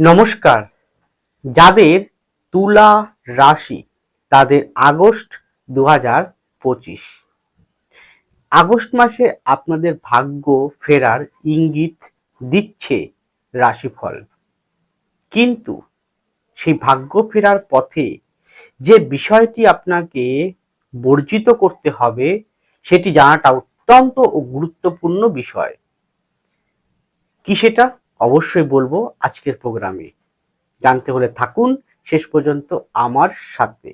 নমস্কার। যাদের তুলা রাশি তাদের আগস্ট দু হাজার পঁচিশ। আগস্ট মাসে আপনাদের ভাগ্য ফেরার ইঙ্গিত দিচ্ছে রাশিফল। কিন্তু সেই ভাগ্য ফেরার পথে যে বিষয়টি আপনাকে বর্জিত করতে হবে সেটি জানাটা অত্যন্ত গুরুত্বপূর্ণ বিষয়। কি সেটা? অবশ্যই বলব আজকের প্রোগ্রামে। জানতে হলে থাকুন, শেষ পর্যন্ত আমার সাথে।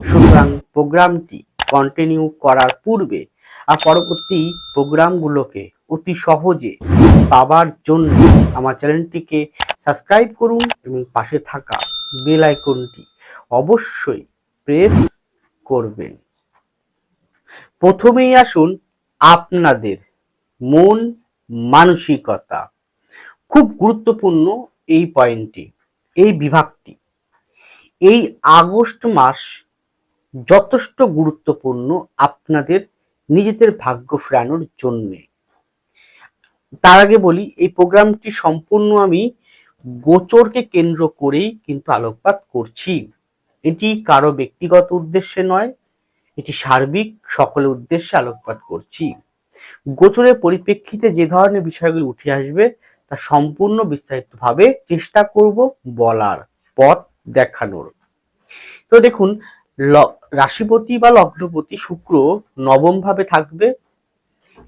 সুতরাং প্রোগ্রামটি কন্টিনিউ করার পূর্বে, আর পরবর্তী প্রোগ্রামগুলোকে অতি সহজে পাবার জন্য আমার চ্যানেলটিকে সাবস্ক্রাইব করুন এবং পাশে থাকা বেল আইকনটি অবশ্যই প্রেস করবেন। প্রথমেই আসুন আপনাদের মন মানসিকতা খুব গুরুত্বপূর্ণ এই পয়েন্টটি, এই বিভাগটি। এই আগস্ট মাস যথেষ্ট গুরুত্বপূর্ণ আপনাদের নিজেদের ভাগ্য ফেরানোর জন্যে। তার আগে বলি, এই প্রোগ্রামটি সম্পূর্ণ আমি গোচরকে কেন্দ্র করেই কিন্তু আলোকপাত করছি। এটি কারও ব্যক্তিগত উদ্দেশ্যে নয়, এটি সার্বিক সকলের উদ্দেশ্যে আলোকপাত করছি। গোচরের পরিপ্রেক্ষিতে যে ধরনের বিষয়গুলি উঠে আসবে তা সম্পূর্ণ বিস্তারিতভাবে চেষ্টা করব বলার পথ দেখানোর। তো দেখুন রাশিপতি বা লগ্নপতি শুক্র নবম ভাবে থাকবে।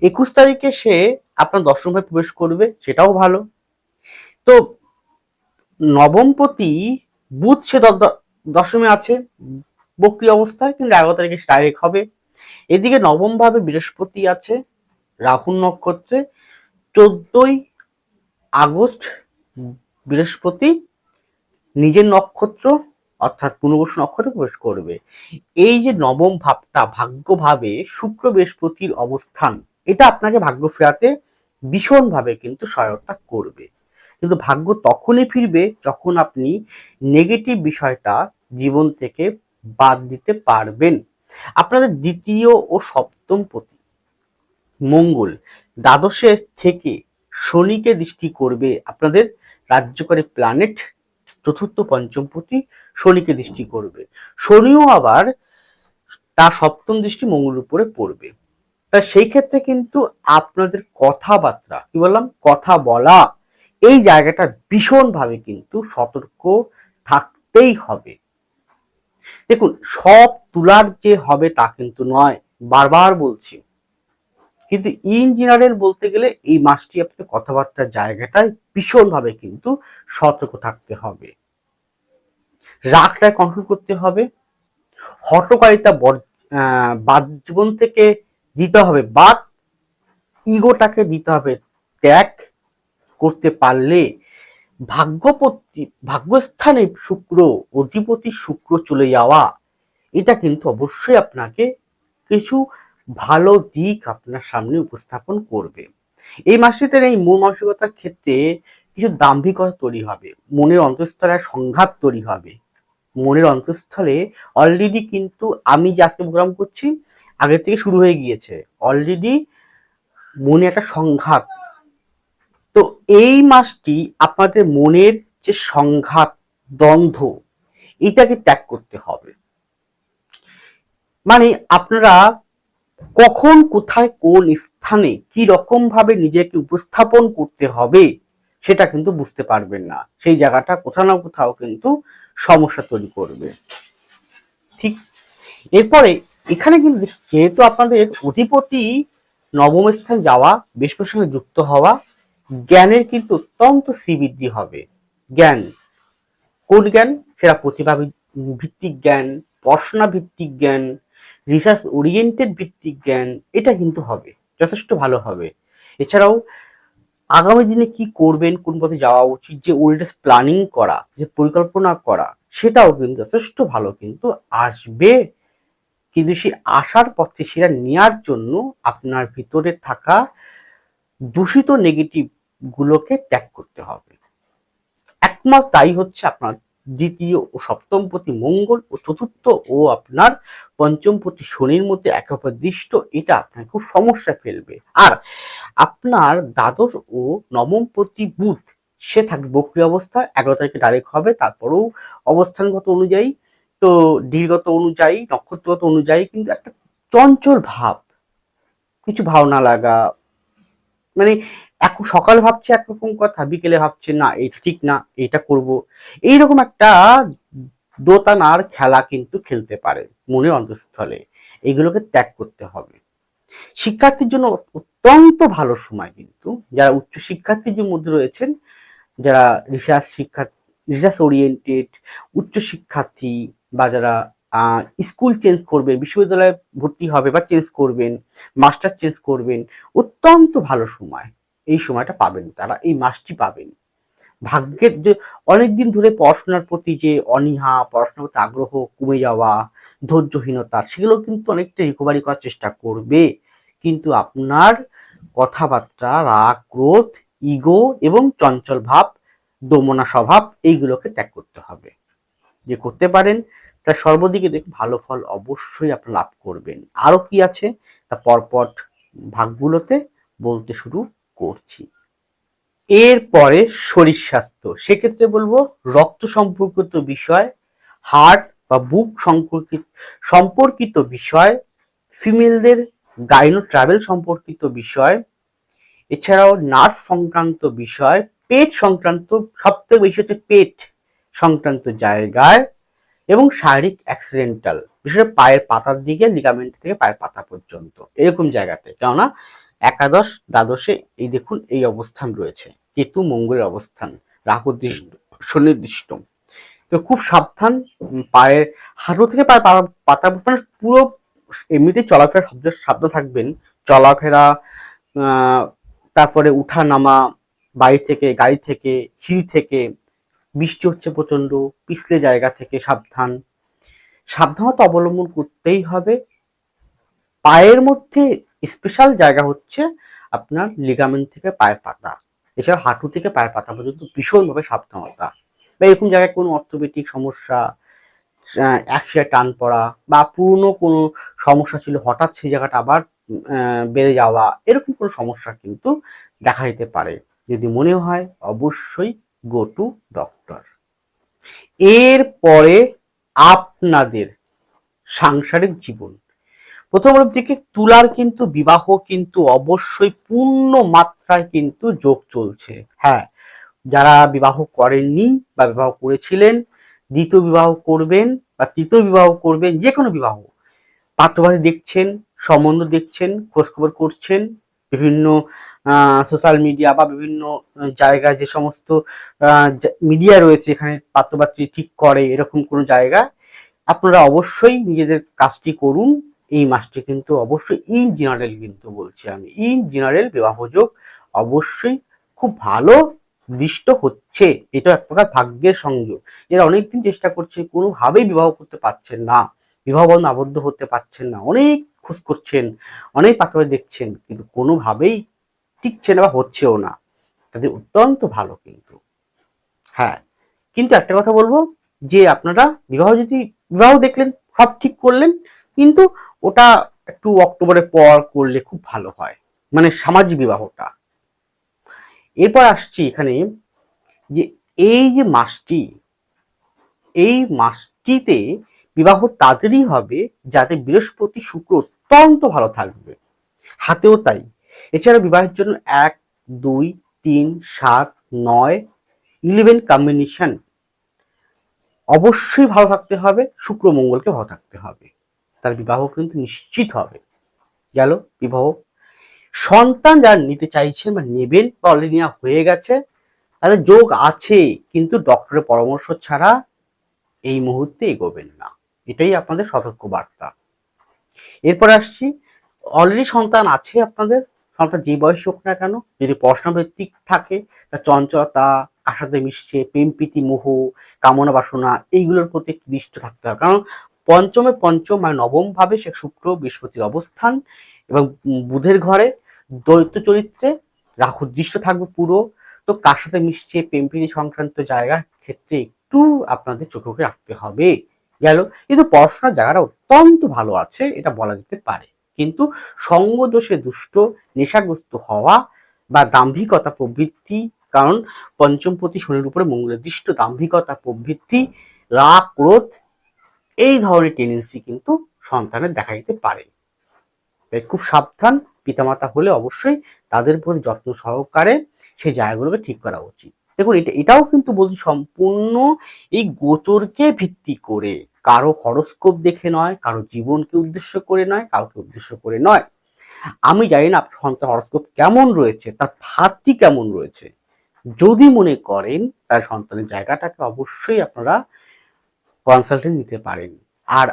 একুশ তারিখে সে আপনার দশম ভাবে প্রবেশ করবে, সেটাও ভালো। তো নবমপতি বুধ সে দশমে আছে, বক্রি অবস্থায়, কিন্তু এগারো তারিখে ডাইরেক্ট হবে। এদিকে নবম ভাবে বৃহস্পতি আছে রাহুল নক্ষত্রে। চোদ্দই আগস্ট বৃহস্পতি নিজের নক্ষত্র, অর্থাৎ পুনর্বসু নক্ষত্রে প্রবেশ করবে। এই যে নবম ভাবটা, ভাগ্যভাবে শুক্র বৃহস্পতির অবস্থান, এটা আপনাকে ভাগ্য ফেরাতে ভীষণভাবে কিন্তু সহায়তা করবে। কিন্তু ভাগ্য তখনই ফিরবে যখন আপনি নেগেটিভ বিষয়টা জীবন থেকে বাদ দিতে পারবেন। আপনাদের দ্বিতীয় ও সপ্তম পতি মঙ্গল, দ্বাদশের থেকে শনিকে দৃষ্টি করবে আপনাদের রাজ্যকারী প্ল্যানেট চতুর্থ পঞ্চমপতি শনিকে দৃষ্টি করবে। শনিও আবার তার সপ্তম দৃষ্টি মঙ্গল উপরে পড়বে। তা সেই ক্ষেত্রে কিন্তু আপনাদের কথাবার্তা, কি বললাম? কথা বলা, এই জায়গাটা ভীষণভাবে কিন্তু সতর্ক থাকতেই হবে। দেখুন, সব তুলার যে হবে তা কিন্তু নয়, বারবার বলছি। কিন্তু ইন জেনারেল বলতে গেলে এই মাসটি আপনাদের কথাবার্তার জায়গাটায় ভীষণভাবে কিন্তু সতর্ক থাকতে হবে। রাগটায় কন্ট্রোল করতে হবে। হটকারিতা বাদ জীবন থেকে দিতে হবে। বাদ ইগোটাকে দিতে হবে। ত্যাগ করতে পারলে ভাগ্যপতি, ভাগ্যস্থানে শুক্র, অধিপতি শুক্র চলে যাওয়া, এটা কিন্তু অবশ্যই আপনাকে কিছু ভালো দিক আপনার সামনে উপস্থাপন করবে। এই মাসটিতে এই মূল মানসিকতার ক্ষেত্রে কিছু দাম্ভিকতা তৈরি হবে, মনের অন্তঃস্থলে সংঘাত তৈরি হবে। মনের অন্তঃস্থলে অলরেডি কিন্তু আমি যে আজকে প্রোগ্রাম করছি, আগে থেকে শুরু হয়ে গিয়েছে। অলরেডি মনে একটা সংঘাত। তো এই মাসটি আপনাদের মনের যে সংঘাত, দ্বন্দ্ব, এটাকে ত্যাগ করতে হবে। মানে আপনারা কখন, কোথায়, কোন স্থানে কি রকম ভাবে নিজেকে উপস্থাপন করতে হবে সেটা কিন্তু বুঝতে পারবেন না। সেই জায়গাটা কোথাও না কোথাও কিন্তু সমস্যা তৈরি করবে। ঠিক এরপরে এখানে কিন্তু যেহেতু আপনাদের অধিপতি নবম স্থান যাওয়া বৃহস্পতির সঙ্গে যুক্ত হওয়া, জ্ঞানের কিন্তু অত্যন্ত শ্রীবৃদ্ধি হবে। জ্ঞান, কোন জ্ঞান? সেটা প্রতিভা ভিত্তিক জ্ঞান, পড়াশোনা ভিত্তিক জ্ঞান রিসার্চ ওরিয়েন্টেড ভিত্তিক জ্ঞান, এটা কিন্তু হবে, যথেষ্ট ভালো হবে। এছাড়াও, আগামী দিনে কি করবেন, কোন পথে যাওয়া উচিত, যে ওল্ডেস্ট প্ল্যানিং করা, যে পরিকল্পনা করা, সেটাও কিন্তু যথেষ্ট ভালো কিন্তু আসবে। কিন্তু সেই আসার পথে সেটা নেওয়ার জন্য আপনার ভিতরে থাকা দূষিত নেগেটিভ গুলোকে ত্যাগ করতে হবে। একমাত্র তাই হচ্ছে আপনার দ্বিতীয় ও সপ্তম প্রতি মঙ্গল ও চতুর্থ ও আপনার পঞ্চম প্রতি শনির মধ্যে একে অপর দৃষ্ট এটা আপনার খুব সমস্যা ফেলবে। আর আপনার দ্বাদশ ও নবম প্রতি বুধ, সে থাকবে বক্রি অবস্থা, এগারো তারিখে ডাইরেক্ট হবে, তারপরেও অবস্থানগত অনুযায়ী, তো দীর্ঘত অনুযায়ী, নক্ষত্রগত অনুযায়ী কিন্তু একটা চঞ্চল ভাব। কিছু ভাবনা লাগা মানে এখন সকাল ভাবছে একরকম কথা, বিকেলে ভাবছে, না, এটা ঠিক না, এটা করব। এইরকম একটা দোতানার খেলা কিন্তু খেলতে পারে মনের অন্তঃস্থলে। এগুলোকে ত্যাগ করতে হবে। শিক্ষার্থীর জন্য অত্যন্ত ভালো সময় কিন্তু। যারা উচ্চ শিক্ষার্থীর মধ্যে রয়েছেন, যারা রিসার্চ শিক্ষা রিসার্চ ওরিয়েন্টেড উচ্চ শিক্ষার্থী বা যারা স্কুল চেঞ্জ করবেন, বিশ্ববিদ্যালয়ে ভর্তি হবে বা চেঞ্জ করবেন মাস্টার চেঞ্জ করবেন, অত্যন্ত ভালো সময়। এই সময়টা পাবেন তারা, এই মাসটি পাবেন। ভাগ্যের যে, অনেকদিন ধরে পড়াশোনার প্রতি যে অনীহা, পড়াশোনার প্রতি আগ্রহ কমে যাওয়া, ধৈর্যহীনতা, সেগুলো কিন্তু অনেকটা রিকভারি করার চেষ্টা করবে। কিন্তু আপনার কথাবার্তা, রাগ, ক্রোধ ইগো এবং চঞ্চল ভাব, দমনা স্বভাব, এইগুলোকে ত্যাগ করতে হবে। যে করতে পারেন তার সর্বদিকে দেখ, ভালো ফল অবশ্যই আপনি লাভ করবেন। আরও কি আছে? তা পরপর ভাগগুলোতে বলতে শুরু করছি। এরপরে শরীর স্বাস্থ্য। সেক্ষেত্রে বলব, রক্ত সম্পর্কিত বিষয়, হার্ট বা বুক সম্পর্কিত সম্পর্কিত বিষয়, ফিমেলদের গাইনো ট্রাভেল সম্পর্কিত বিষয়, এছাড়াও নার্ভ সংক্রান্ত বিষয়, পেট সংক্রান্ত, সবথেকে বেশি হচ্ছে পেট সংক্রান্ত জায়গায় এবং শারীরিক অ্যাক্সিডেন্টাল বিশেষ পায়ের পাতার দিকে লিগামেন্ট থেকে পায়ের পাতা পর্যন্ত, এরকম জায়গাতে। কেননা, একাদশ, দ্বাদশে এই দেখুন এই অবস্থান রয়েছে। কেতু মঙ্গলের অবস্থান, রাহুদৃষ্ট সুনির্দিষ্ট তো খুব সাবধান পায়ের হাঁটু থেকে পায়ের পাতা মানে পুরো এমনিতেই চলাফেরা শব্দ সাবধান থাকবেন। চলাফেরা তারপরে উঠা নামা বাড়ি থেকে, গাড়ি থেকে, সিঁড়ি থেকে বৃষ্টি হচ্ছে প্রচণ্ড পিছলে জায়গা থেকে সাবধান। সাবধানতা অবলম্বন করতেই হবে। পায়ের মধ্যে স্পেশাল জায়গা হচ্ছে আপনার লিগামেন্ট থেকে পায়ের পাতা। এছাড়া হাঁটু থেকে পায়ের পাতা পর্যন্ত ভীষণভাবে সাবধানতা। বা এরকম জায়গায় কোনো অর্থোপেটিক সমস্যা একসাথে টান পড়া বা পুরনো কোনো সমস্যা ছিল, হঠাৎ সেই জায়গাটা আবার বেড়ে যাওয়া, এরকম কোনো সমস্যা কিন্তু দেখা দিতে পারে। যদি মনে হয়, অবশ্যই গো টু ডক্টর এরপরে আপনাদের সাংসারিক জীবন। প্রথম দিকে তুলার কিন্তু বিবাহ কিন্তু অবশ্যই পূর্ণ মাত্রায় কিন্তু যোগ চলছে। হ্যাঁ যারা বিবাহ করেননি বা বিবাহ করেছিলেন, দ্বিতীয় বিবাহ করবেন বা তৃতীয় বিবাহ করবেন যে কোনো বিবাহ পাত্রবাদী দেখছেন, সম্বন্ধ দেখছেন খোঁজখবর করছেন, বিভিন্ন সোশ্যাল মিডিয়া বা বিভিন্ন জায়গায় যে সমস্ত মিডিয়া রয়েছে, এখানে পাত্রপাত্রী ঠিক করে এরকম কোনো জায়গা আপনারা অবশ্যই নিজেদের কাজটি করুন। এই মাসটি কিন্তু অবশ্যই ইন জেনারেল কিন্তু বলছি আমি। ইন জেনারেল বিবাহযোগ অবশ্যই খুব ভালো দৃষ্ট হচ্ছে। এটা এক প্রকার ভাগ্যের সংযোগ। যারা অনেকদিন চেষ্টা করছে, কোনোভাবেই বিবাহ করতে পারছেন না, বিবাহ বন্ধ আবদ্ধ হতে পারছেন না, অনেক খোঁজ করছেন, অনেক পাত্র দেখছেন, কিন্তু কোনোভাবেই টিকছে না বা হচ্ছেও না তাদের অত্যন্ত ভালো কিন্তু। হ্যাঁ কিন্তু একটা কথা বলব, যে আপনারা বিবাহ যদি, বিবাহ দেখলেন, সব ঠিক করলেন, কিন্তু ওটা একটু অক্টোবরের পর করলে খুব ভালো হয় মানে সামাজিক বিবাহটা। এরপর আসছি এখানে, যে এই যে মাসটি, এই মাসটিতে বিবাহ তাদেরই হবে, যাতে বৃহস্পতি শুক্র অত্যন্ত ভালো থাকবে। হাতেও তাই। এছাড়া বিবাহের জন্য এক, দুই, তিন, সাত, নয় ইলেভেন কম্বিনেশন অবশ্যই ভালো থাকতে হবে, শুক্র মঙ্গলকে ভালো থাকতে হবে। তার বিবাহ কিন্তু নিশ্চিত হবে। গেল বিবাহ। সন্তান যারা নিতে চাইছেন বা নেবেন বা অলরেডি নেওয়া হয়ে গেছে, তাদের যোগ আছে, কিন্তু ডক্টরের পরামর্শ ছাড়া এই মুহূর্তে এগোবেন না। এটাই আপনাদের সতর্ক বার্তা এরপর আসছি অলরেডি সন্তান আছে আপনাদের সন্তান যে বয়স হোক না কেন, যদি পড়াশোনা ভিত্তিক থাকে তার চঞ্চলতা সাথে মিশছে, প্রেম, প্রীতি, মোহ, কামনা বাসনা, এইগুলোর প্রতি দৃষ্ট থাকতে হবে। কারণ পঞ্চমে পঞ্চম মানে নবম ভাবে সে শুক্র, বৃহস্পতির অবস্থান এবং বুধের ঘরে দৈত্য চরিত্রে রাহু দৃশ্য থাকবে পুরো। তো কার সাথে মিশছে, প্রেম, প্রীতি সংক্রান্ত জায়গা ক্ষেত্রে একটু আপনাদের চোখে রাখতে হবে। গেল। কিন্তু পড়াশোনার জায়গাটা অত্যন্ত ভালো আছে, এটা বলা যেতে পারে। কিন্তু সঙ্গদোষে দুষ্ট, নেশাগ্রস্ত হওয়া বা দাম্ভিকতা প্রবৃত্তি, কারণ পঞ্চমপতি শনির উপরে মঙ্গলের দৃষ্ট দাম্ভিকতা প্রবৃত্তি, রাগ, ক্রোধ, এই ধরনের টেন্ডেন্সি কিন্তু সন্তানের দেখা দিতে পারে। তাই খুব সাবধান পিতামাতা হলে অবশ্যই তাদের প্রতি যত্ন সহকারে সেই জায়গাগুলোকে ঠিক করা উচিত। দেখুন, এটা, এটাও কিন্তু বলছি সম্পূর্ণ এই গোচরকে ভিত্তি করে কারও হরস্কোপ দেখে নয়, কারও জীবনকে উদ্দেশ্য করে নয়, কাউকে উদ্দেশ্য করে নয়। আমি জানি না আপনার সন্তান হরস্কোপ কেমন রয়েছে, তার ফাঁদটি কেমন রয়েছে। যদি মনে করেন, তার সন্তানের জায়গাটাকে অবশ্যই আপনারা কনসালটেন্ট নিতে পারেন। আর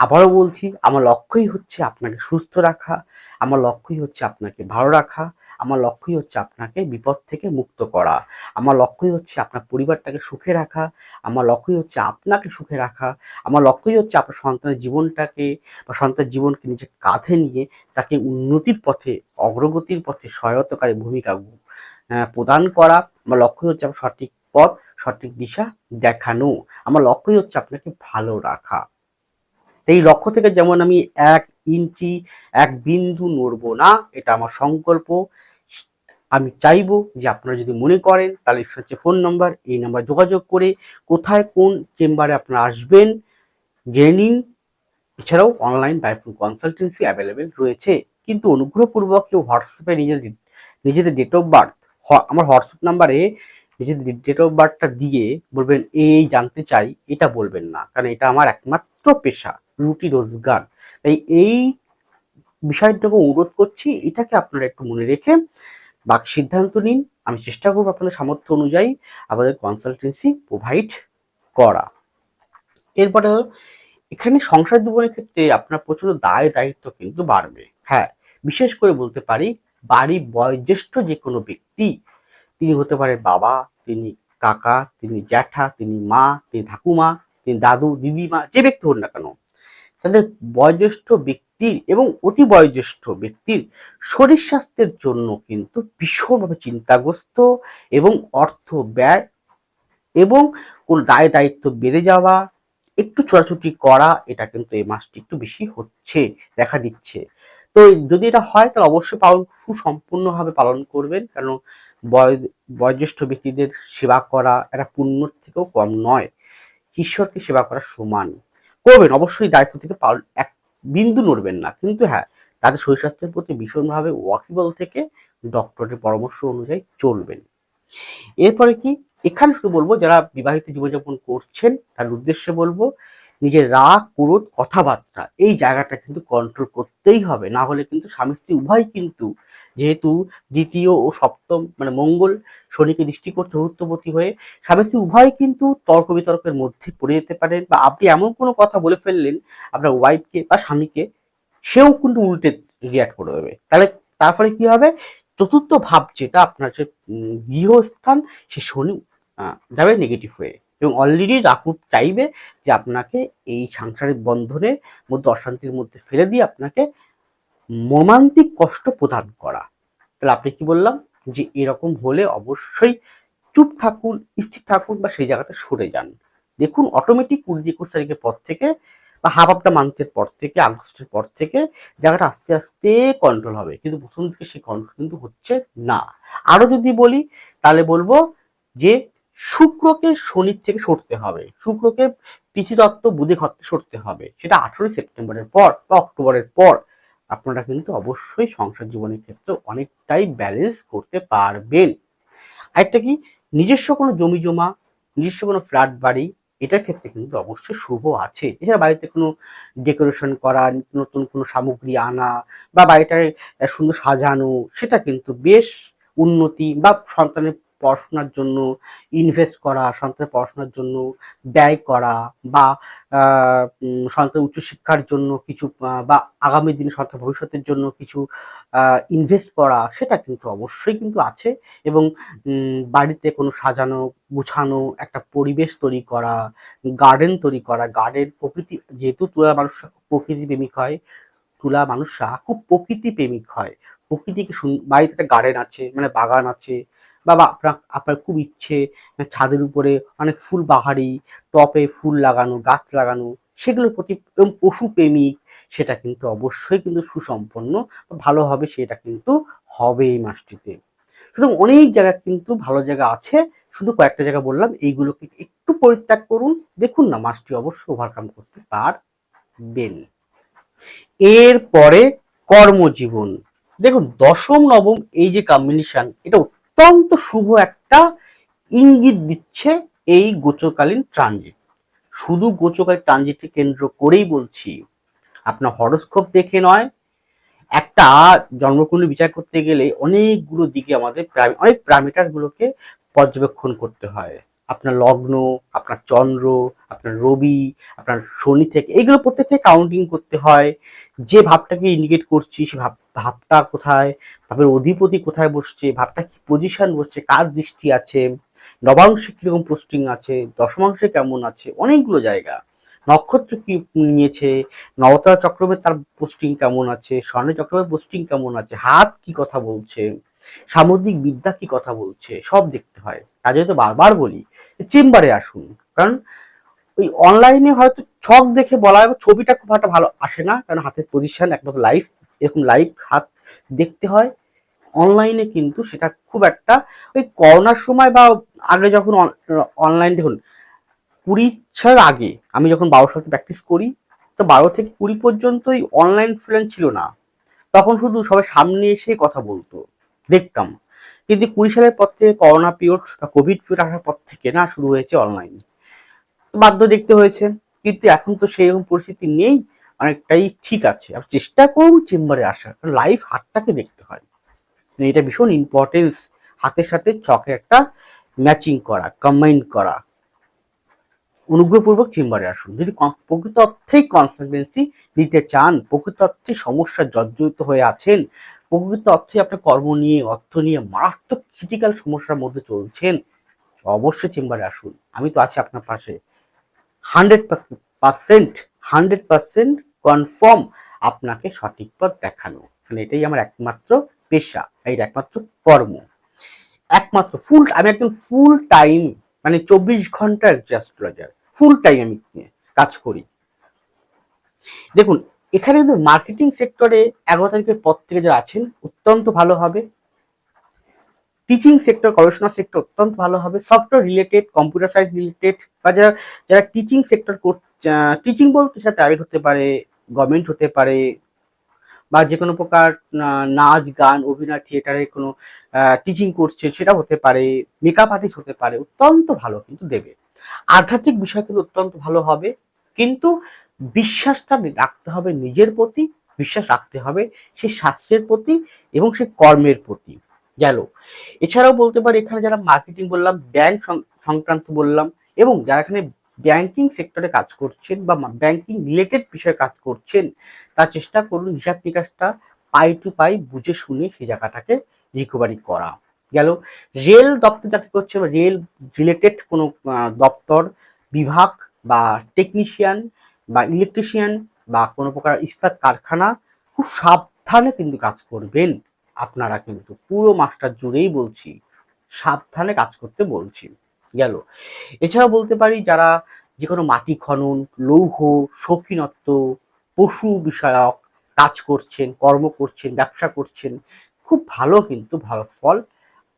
আবারও বলছি, আমার লক্ষ্যই হচ্ছে আপনাকে সুস্থ রাখা, আমার লক্ষ্যই হচ্ছে আপনাকে ভালো রাখা। আমার লক্ষ্যই হচ্ছে আপনাকে বিপদ থেকে মুক্ত করা। আমার লক্ষ্যই হচ্ছে আপনার পরিবারটাকে সুখে রাখা। আমার লক্ষ্যই হচ্ছে আপনাকে সুখে রাখা। আমার লক্ষ্যই হচ্ছে আপনার সন্তানের জীবনটাকে বা সন্তানের জীবনকে নিজের কাঁধে নিয়ে তাকে উন্নতির পথে, অগ্রগতির পথে সহায়তাকারী ভূমিকা প্রদান করা। আমার লক্ষ্যই হচ্ছে আপনার সঠিক পথ, সঠিক দিশা দেখানো। আমার লক্ষ্যই হচ্ছে আপনাকে ভালো রাখা। এই লক্ষ্য থেকে যেমন আমি এক ইঞ্চি, এক বিন্দু নড়বো না, এটা আমার সংকল্প। আমি চাইব যে আপনারা যদি মনে করেন, তাহলে হচ্ছে ফোন নাম্বার, এই নাম্বার যোগাযোগ করে কোথায় কোন চেম্বারে আপনারা আসবেন, জেনে নিন। এছাড়াও অনলাইন বাইফোন কনসালটেন্সি অ্যাভেলেবেল রয়েছে। কিন্তু অনুগ্রহপূর্বক কেউ হোয়াটসঅ্যাপে নিজেদের নিজেদের ডেট অফ বার্থ আমার হোয়াটসঅ্যাপ নাম্বারে নিজেদের ডেট অফ বার্থটা দিয়ে বলবেন এই জানতে চাই। এটা বলবেন না। কারণ এটা আমার একমাত্র পেশা, রুটি রোজগার। তাই এই বিষয়টাকে অনুরোধ করছি, এটাকে আপনারা একটু মনে রেখে বাকি সিদ্ধান্ত নিন। আমি চেষ্টা করব আপনাদের সামর্থ্য অনুযায়ী আমাদের কনসালটেন্সি প্রোভাইড করা। এরপরে এখানে সংসার জীবনের ক্ষেত্রে আপনার প্রচুর দায় দায়িত্ব কিন্তু বাড়বে। হ্যাঁ বিশেষ করে বলতে পারি বাড়ির বয়োজ্যেষ্ঠ যে কোনো ব্যক্তি, তিনি হতে পারে বাবা, তিনি কাকা, তিনি জ্যাঠা, তিনি মা, তিনি ঠাকুমা, তিনি দাদু, দিদিমা, যে ব্যক্তি হন না কেন, তাদের বয়োজ্যেষ্ঠ ব্যক্তির এবং অতি বয়োজ্যেষ্ঠ ব্যক্তির শরীর স্বাস্থ্যের জন্য কিন্তু ভীষণভাবে চিন্তাগ্রস্ত এবং অর্থ ব্যয় এবং কোন দায় দায়িত্ব বেড়ে যাওয়া, একটু চড়াচুটি করা, এটা কিন্তু এই মাসটি একটু বেশি হচ্ছে, দেখা দিচ্ছে। তো যদি এটা হয়, তাহলে অবশ্যই পালন সুসম্পূর্ণভাবে পালন করবেন কারণ বয়, বয়োজ্যেষ্ঠ ব্যক্তিদের সেবা করা একটা পুণ্যর থেকেও কম নয়। ঈশ্বরকে সেবা করা সমান। করবেন, অবশ্যই দায়িত্ব থেকে পালন এক বিন্দু নড়বেন না। কিন্তু হ্যাঁ তাদের শরীর স্বাস্থ্যের প্রতি ভীষণভাবে ওয়াকিবল থেকে ডক্টরের পরামর্শ অনুযায়ী চলবেন। এরপরে কি? এখানে শুধু বলব, যারা বিবাহিত জীবনযাপন করছেন তার উদ্দেশ্যে বলব নিজের রাগ, ক্রোধ, কথাবার্তা, এই জায়গাটা কিন্তু কন্ট্রোল করতেই হবে। না হলে কিন্তু স্বামী স্ত্রী উভয় কিন্তু যেহেতু দ্বিতীয় ও সপ্তম মানে মঙ্গল শনিকে দৃষ্টি করছে চতুর্থপতি হয়ে স্বামী স্ত্রী উভয় কিন্তু তর্ক বিতর্কের মধ্যে পড়ে যেতে পারেন বা আপনি এমন কোনো কথা বলে ফেললেন আপনার ওয়াইফকে বা স্বামীকে, সেও কিন্তু উল্টে রিয়াক্ট করে দেবে। তাহলে তারপরে কি হবে? চতুর্থ ভাব যেটা আপনার যে গৃহস্থান, সে শনি যাবে নেগেটিভ হয়ে। এবং অলরেডি রাহু চাইবে যে আপনাকে এই সাংসারিক বন্ধনের মধ্যে, অশান্তির মধ্যে ফেলে দিয়ে আপনাকে মর্মান্তিক কষ্ট প্রদান করা। তাহলে আপনি কি বললাম? যে এরকম হলে অবশ্যই চুপ থাকুন, স্থির থাকুন বা সেই জায়গাতে সরে যান। দেখুন অটোমেটিক কুড়ি একুশ তারিখের পর থেকে বা হাফ অফ দ্য মান্থের পর থেকে, আগস্টের পর থেকে জায়গাটা আস্তে আস্তে কন্ট্রোল হবে। কিন্তু প্রথম থেকে সেই কন্ট্রোল কিন্তু হচ্ছে না। আরও যদি বলি, তাহলে বলব যে শুক্রকে শনির থেকে সরতে হবে। শুক্রকে পৃথিতত্ত্ব বুধে ঘরতে সরতে হবে। সেটা আঠেরোই সেপ্টেম্বরের পর বা অক্টোবরের পর আপনারা কিন্তু অবশ্যই সংসার জীবনের ক্ষেত্রে অনেকটাই ব্যালেন্স করতে পারবেন। আরেকটা কি? নিজস্ব কোনো জমি জমা, নিজস্ব কোনো ফ্ল্যাট বাড়ি, এটার ক্ষেত্রে কিন্তু অবশ্যই শুভ আছে। এছাড়া বাড়িতে কোনো ডেকোরেশন করা, নতুন কোনো সামগ্রী আনা বা বাড়িটাকে সুন্দর সাজানো, সেটা কিন্তু বেশ উন্নতি বা সন্তানের পড়াশোনার জন্য ইনভেস্ট করা, সন্তানের পড়াশোনার জন্য ব্যয় করা বা সন্তানের উচ্চশিক্ষার জন্য কিছু বা আগামী দিনে সন্তান ভবিষ্যতের জন্য কিছু ইনভেস্ট করা, সেটা কিন্তু অবশ্যই কিন্তু আছে এবং বাড়িতে কোনো সাজানো, গুছানো, একটা পরিবেশ তৈরি করা গার্ডেন তৈরি করা গার্ডেন প্রকৃতি, যেহেতু তুলা মানুষ, প্রকৃতি প্রেমিক হয়, তুলা মানুষরা খুব প্রকৃতি প্রেমিক হয়। প্রকৃতিকে বাড়িতে একটা গার্ডেন আছে মানে বাগান আছে বা আপনার আপনার খুব ইচ্ছে ছাদের উপরে অনেক ফুল বাহারি, টপে ফুল লাগানো, গাছ লাগানো, সেগুলোর প্রতি এবং পশু প্রেমিক, সেটা কিন্তু অবশ্যই কিন্তু সুসম্পন্ন, ভালো হবে, সেটা কিন্তু হবে এই মাসটিতে। সুতরাং অনেক জায়গা কিন্তু ভালো জায়গা আছে, শুধু কয়েকটা জায়গা বললাম, এইগুলোকে একটু পরিত্যাগ করুন, দেখুন না মাসটি অবশ্যই ওভারকাম করতে পারবেন। এরপরে কর্মজীবন। দেখুন, দশম, নবম, এই যে কম্বিনেশন এটা অত্যন্ত শুভ একটা ইঙ্গিত দিচ্ছে এই গোচরকালীন ট্রানজিট শুধু গোচরকালীন ট্রানজিটকে কেন্দ্র করেই বলছি, আপনার হরস্কোপ দেখে নয়, একটা জন্মকুণ্ডলী বিচার করতে গেলে অনেকগুলো দিকে আমাদের অনেক প্যারামিটার গুলোকে পর্যবেক্ষণ করতে হয়। আপনার লগ্ন, আপনার চন্দ্র, আপনার রবি, আপনার শনি থেকে, এইগুলো প্রত্যেককে কাউন্টিং করতে হয়। যে ভাবটাকে ইন্ডিকেট করছি, সে ভাব, ভাবটা কোথায়, ভাবের অধিপতি কোথায় বসছে, ভাবটা কি পজিশন বসছে, কার দৃষ্টি আছে, নবাংশে কীরকম পোস্টিং আছে, দশমাংশে কেমন আছে, অনেকগুলো জায়গা। নক্ষত্র কি নিয়েছে, নবতারা চক্রমের তার পোস্টিং কেমন আছে স্বর্ণ চক্রমের পোস্টিং কেমন আছে, হাত কি কথা বলছে, সামুদ্রিক বিদ্যা কি কথা বলছে, সব দেখতে হয়। তার যেহেতু বারবার বলি চেম্বারে আসুন। কারণ ওই অনলাইনে হয়তো ছক দেখে বলা হয়, ছবিটা খুব একটা ভালো আসে না। কারণ হাতের পজিশন একমাত্র লাইভ এরকম লাইভ হাত দেখতে হয়। অনলাইনে কিন্তু সেটা খুব একটা, ওই করোনার সময় বা আগে যখন অনলাইন দেখুন, কুড়ি সালের আগে আমি যখন বারো সালে প্র্যাকটিস করি, তো বারো থেকে কুড়ি পর্যন্তই অনলাইন ফ্রেন্ড ছিল না। তখন শুধু সবাই সামনে এসে কথা বলতো, দেখতাম। কিন্তু কুড়ি সালের পর থেকে করোনা পিরিয়ড বা কোভিড পিরিয়ড আসার পর থেকে না শুরু হয়েছে অনলাইন বাধ্য দেখতে হয়েছে, কিন্তু এখন তো সেই রকম পরিস্থিতি নেই, অনেকটাই ঠিক আছে। আপনি চেষ্টা করুন চেম্বারে আসার লাইভ হাতটাকে দেখতে হয়। মানে এটা ভীষণ ইম্পর্টেন্স হাতের সাথে চকে একটা ম্যাচিং করা কম্বাইন করা। অনুগ্রহপূর্বক চেম্বারে আসুন। যদি প্রকৃত অর্থেই কনসালটেন্সি নিতে চান, প্রকৃত অর্থে সমস্যা জর্জরিত হয়ে আছেন প্রকৃত অর্থে আপনার কর্ম নিয়ে, অর্থ নিয়ে মারাত্মক ক্রিটিক্যাল সমস্যার মধ্যে চলছেন, অবশ্যই চেম্বারে আসুন। আমি তো আছি আপনার পাশে। Hundred percent hundred percent confirm আপনাকে সঠিক পথ দেখানো। মানে এটাই আমার একমাত্র পেশা, এর একমাত্র কর্ম। একমাত্র ফুল আমি একদম ফুল টাইম মানে চব্বিশ ঘণ্টা অ্যাস্ট্রোলজার ফুল টাইম আমি, কাজ করি। দেখুন এখানে কিন্তু মার্কেটিং সেক্টরে এগারো তারিখের পর থেকে যারা আছেন, অত্যন্ত ভালো হবে। টিচিং সেক্টর গবেষণা সেক্টর অত্যন্ত ভালো হবে। Software related computer science related বা যারা যারা টিচিং সেক্টর টিচিং বলতে সেটা প্রাইভেট হতে পারে গভর্নমেন্ট হতে পারে, বা যে কোনো প্রকার নাচ, গান, অভিনয় থিয়েটারের কোনো টিচিং করছে সেটা হতে পারে মেকআপ আর্টিস্ট হতে পারে, অত্যন্ত ভালো কিন্তু দেবে। আধ্যাত্মিক বিষয় কিন্তু অত্যন্ত ভালো হবে, কিন্তু বিশ্বাসটা রাখতে হবে নিজের প্রতি, বিশ্বাস রাখতে হবে সে শাস্ত্রের প্রতি এবং সে কর্মের প্রতি। গেল। এছাড়াও বলতে পারি এখানে যারা মার্কেটিং বললাম ব্যাংক সংক্রান্ত বললাম এবং যারা এখানে ব্যাংকিং সেক্টরে কাজ করছেন বা ব্যাংকিং রিলেটেড বিষয়ে কাজ করছেন, তার চেষ্টা করুন হিসাব নিকাশটা পাই টু পাই বুঝে শুনে সেই জায়গাটাকে রিকভারি করা। গেল। রেল দপ্তর চাকরি করছে বা রেল রিলেটেড কোনো দপ্তর, বিভাগ বা টেকনিশিয়ান বা ইলেকট্রিশিয়ান বা কোনো প্রকার ইস্পাত কারখানা খুব সাবধানে কিন্তু কাজ করবেন। আপনারা কিন্তু পুরো মাস্টার জুড়েই বলছি, সাবধানে কাজ করতে বলছি। গেল। এছাড়াও বলতে পারি যারা যে কোনো মাটি খনন, লৌহ, শৌখিনত্ব, পশু বিষয়ক কাজ করছেন, কর্ম করছেন, ব্যবসা করছেন, খুব ভালো কিন্তু ভালো ফল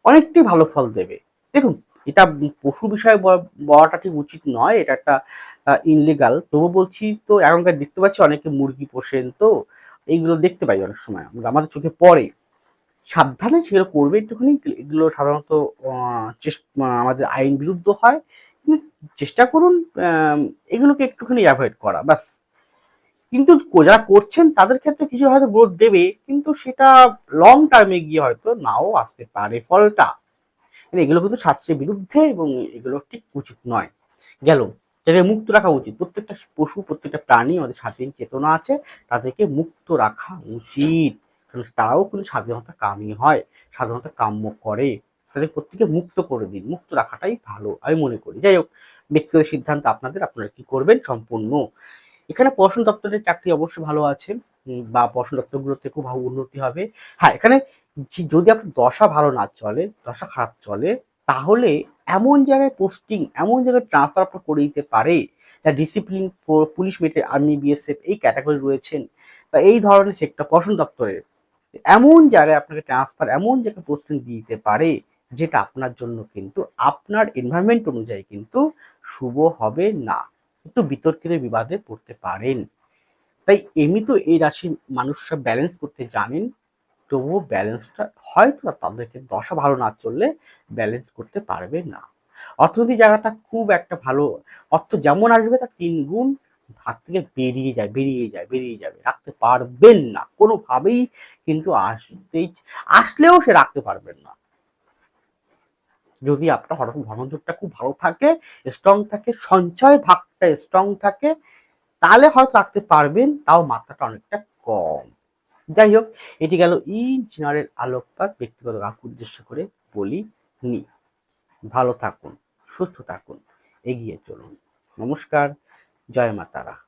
অনেকটাই ভালো ফল দেবে। দেখুন, এটা পশু বিষয়ে বলা- বলাটা ঠিক উচিত নয়, এটা একটা ইনলিগাল তবু বলছি তো, এখনকার দেখতে পাচ্ছি অনেকে মুরগি পোষেন তো, এইগুলো দেখতে পাই অনেক সময়। আমরা, আমাদের চোখে পড়ে। সাবধানে সেগুলো করবে একটুখানি, এগুলো সাধারণত আমাদের আইন বিরুদ্ধ হয়। চেষ্টা করুন এগুলোকে একটুখানি অ্যাভয়েড করা বাস কিন্তু যারা করছেন, তাদের ক্ষেত্রে কিছু হয়তো গ্রোথ দেবে, কিন্তু সেটা লং টার্মে গিয়ে হয়তো নাও আসতে পারে ফলটা। মানে এগুলো কিন্তু শাস্ত্রের বিরুদ্ধে এবং এগুলো ঠিক উচিত নয়। গেল। যাদের মুক্ত রাখা উচিত। প্রত্যেকটা পশু, প্রত্যেকটা প্রাণী আমাদের স্বাধীন চেতনা আছে, তাদেরকে মুক্ত রাখা উচিত। কারণ তারাও কিন্তু স্বাধীনতা কামী হয়, স্বাধীনতা কাম্য করে। তাদের প্রত্যেকে মুক্ত করে দিন, মুক্ত রাখাটাই ভালো, আমি মনে করি। যাই হোক, ব্যক্তিগত সিদ্ধান্ত আপনাদের, আপনারা কি করবেন সম্পূর্ণ। এখানে পড়াশোনা দপ্তরের চাকরি অবশ্যই ভালো আছে বা পড়াশোনা দপ্তরগুলোতে খুব উন্নতি হবে। হ্যাঁ এখানে যদি আপনার দশা ভালো না চলে, দশা খারাপ চলে তাহলে এমন জায়গায় পোস্টিং এমন জায়গায় ট্রান্সফার আপনার করে দিতে পারে যা ডিসিপ্লিন পুলিশ মেটে আর্মি বিএসএফ এই ক্যাটাগরি রয়েছেন। বা এই ধরনের সেক্টর পড়াশোনা দপ্তরের। এমন জায়গায় আপনাকে ট্রান্সফার এমন জায়গায় পোস্টিং দিতে পারে যেটা আপনার জন্য কিন্তু, আপনার এনভায়রনমেন্ট অনুযায়ী কিন্তু শুভ হবে না। একটু বিতর্কিত বিবাদে পড়তে পারেন। তাই এমনি তো এই রাশির মানুষরা ব্যালেন্স করতে জানেন। তবুও ব্যালেন্সটা হয়তো তাদেরকে দশা ভালো না চললে ব্যালেন্স করতে পারবে না। অর্থনৈতিক জায়গাটা খুব একটা ভালো, অর্থ যেমন আসবে তার তিন গুণ হাত থেকে বেরিয়ে যায় বেরিয়ে যায়, বেরিয়ে যাবে, রাখতে পারবেন না। কোনোভাবেই কিন্তু আসতেই আসলেও সে রাখতে পারবেন না। যদি আপনার হঠাৎ ধনযোগটা খুব ভালো থাকে স্ট্রং থাকে, সঞ্চয় ভাগটা স্ট্রং থাকে, তাহলে হয়তো রাখতে পারবেন, তাও মাত্রাটা অনেকটা কম। যাই হোক এটি গেল ইঞ্জিনিয়ারের আলোকপাত, ব্যক্তিগত কাউকে উদ্দেশ্য করে বলি নি। ভালো থাকুন, সুস্থ থাকুন, এগিয়ে চলুন। নমস্কার, জয় মাতারা।